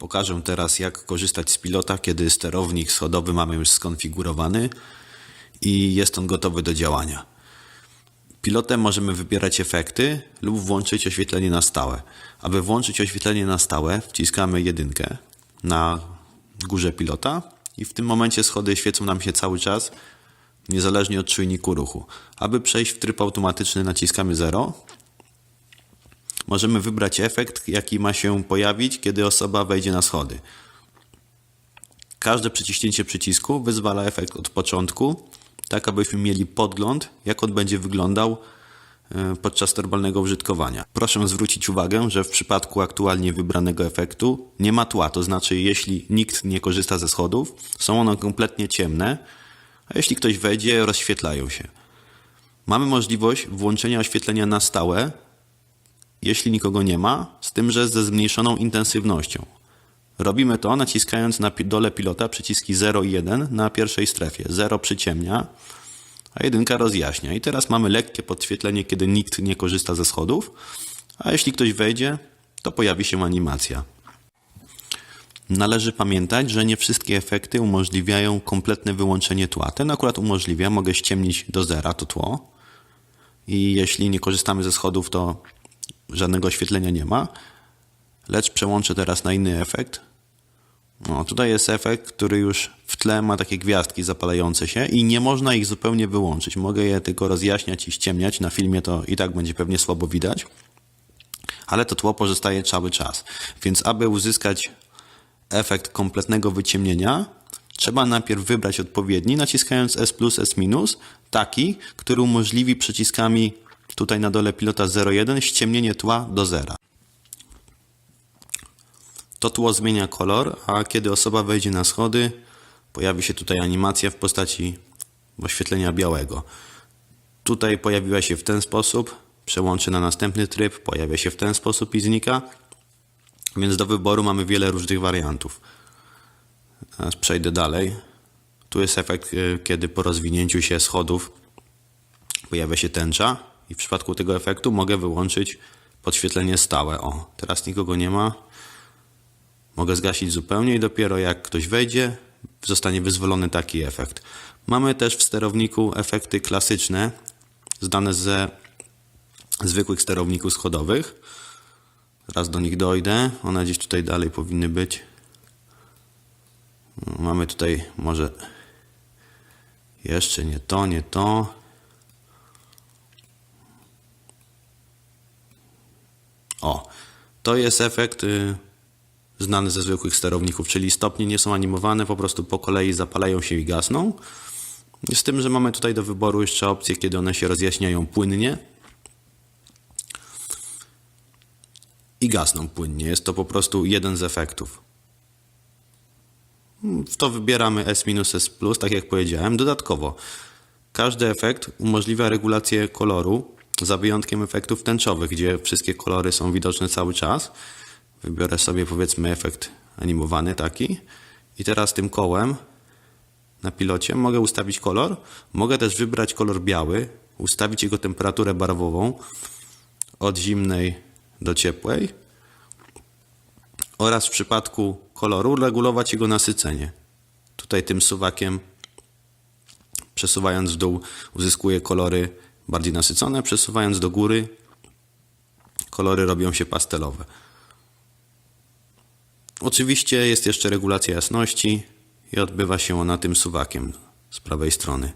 Pokażę teraz jak korzystać z pilota, kiedy sterownik schodowy mamy już skonfigurowany i jest on gotowy do działania. Pilotem możemy wybierać efekty lub włączyć oświetlenie na stałe. Aby włączyć oświetlenie na stałe, wciskamy jedynkę na górze pilota i w tym momencie schody świecą nam się cały czas, niezależnie od czujniku ruchu. Aby przejść w tryb automatyczny naciskamy 0. Możemy wybrać efekt, jaki ma się pojawić, kiedy osoba wejdzie na schody. Każde przyciśnięcie przycisku wyzwala efekt od początku, tak abyśmy mieli podgląd, jak on będzie wyglądał e, podczas normalnego użytkowania. Proszę zwrócić uwagę, że w przypadku aktualnie wybranego efektu nie ma tła, to znaczy jeśli nikt nie korzysta ze schodów, są one kompletnie ciemne, a jeśli ktoś wejdzie, rozświetlają się. Mamy możliwość włączenia oświetlenia na stałe, jeśli nikogo nie ma, z tym, że ze zmniejszoną intensywnością. Robimy to naciskając na dole pilota przyciski 0 i 1 na pierwszej strefie. 0 przyciemnia, a 1 rozjaśnia. I teraz mamy lekkie podświetlenie, kiedy nikt nie korzysta ze schodów, a jeśli ktoś wejdzie, to pojawi się animacja. Należy pamiętać, że nie wszystkie efekty umożliwiają kompletne wyłączenie tła. Ten akurat umożliwia, mogę ściemnić do zera to tło i jeśli nie korzystamy ze schodów, to żadnego oświetlenia nie ma. Lecz przełączę teraz na inny efekt. No, tutaj jest efekt, który już w tle ma takie gwiazdki zapalające się i nie można ich zupełnie wyłączyć. Mogę je tylko rozjaśniać i ściemniać. Na filmie to i tak będzie pewnie słabo widać. Ale to tło pozostaje cały czas. Więc aby uzyskać efekt kompletnego wyciemnienia, trzeba najpierw wybrać odpowiedni, naciskając S plus, S minus, taki, który umożliwi przyciskami tutaj na dole pilota 01 ściemnienie tła do zera. To tło zmienia kolor, a kiedy osoba wejdzie na schody, pojawi się tutaj animacja w postaci oświetlenia białego. Tutaj pojawiła się w ten sposób, przełączę na następny tryb, pojawia się w ten sposób i znika. Więc do wyboru mamy wiele różnych wariantów. Teraz przejdę dalej. Tu jest efekt, y, kiedy po rozwinięciu się schodów pojawia się tęcza i w przypadku tego efektu mogę wyłączyć podświetlenie stałe. O, teraz nikogo nie ma. Mogę zgasić zupełnie i dopiero jak ktoś wejdzie, zostanie wyzwolony taki efekt. Mamy też w sterowniku efekty klasyczne, znane ze zwykłych sterowników schodowych. Zaraz do nich dojdę. One gdzieś tutaj dalej powinny być. Mamy tutaj może jeszcze nie to, nie to. O, to jest efekt y, znany ze zwykłych sterowników, czyli stopnie nie są animowane, po prostu po kolei zapalają się i gasną. Z tym, że mamy tutaj do wyboru jeszcze opcje, kiedy one się rozjaśniają płynnie i gasną płynnie. Jest to po prostu jeden z efektów. W to wybieramy S-S+, tak jak powiedziałem. Dodatkowo, każdy efekt umożliwia regulację koloru, za wyjątkiem efektów tęczowych, gdzie wszystkie kolory są widoczne cały czas. Wybiorę sobie powiedzmy efekt animowany taki i teraz tym kołem na pilocie mogę ustawić kolor. Mogę też wybrać kolor biały, ustawić jego temperaturę barwową od zimnej do ciepłej oraz w przypadku koloru regulować jego nasycenie. Tutaj tym suwakiem przesuwając w dół uzyskuję kolory bardziej nasycone, przesuwając do góry kolory robią się pastelowe. Oczywiście jest jeszcze regulacja jasności i odbywa się ona tym suwakiem z prawej strony.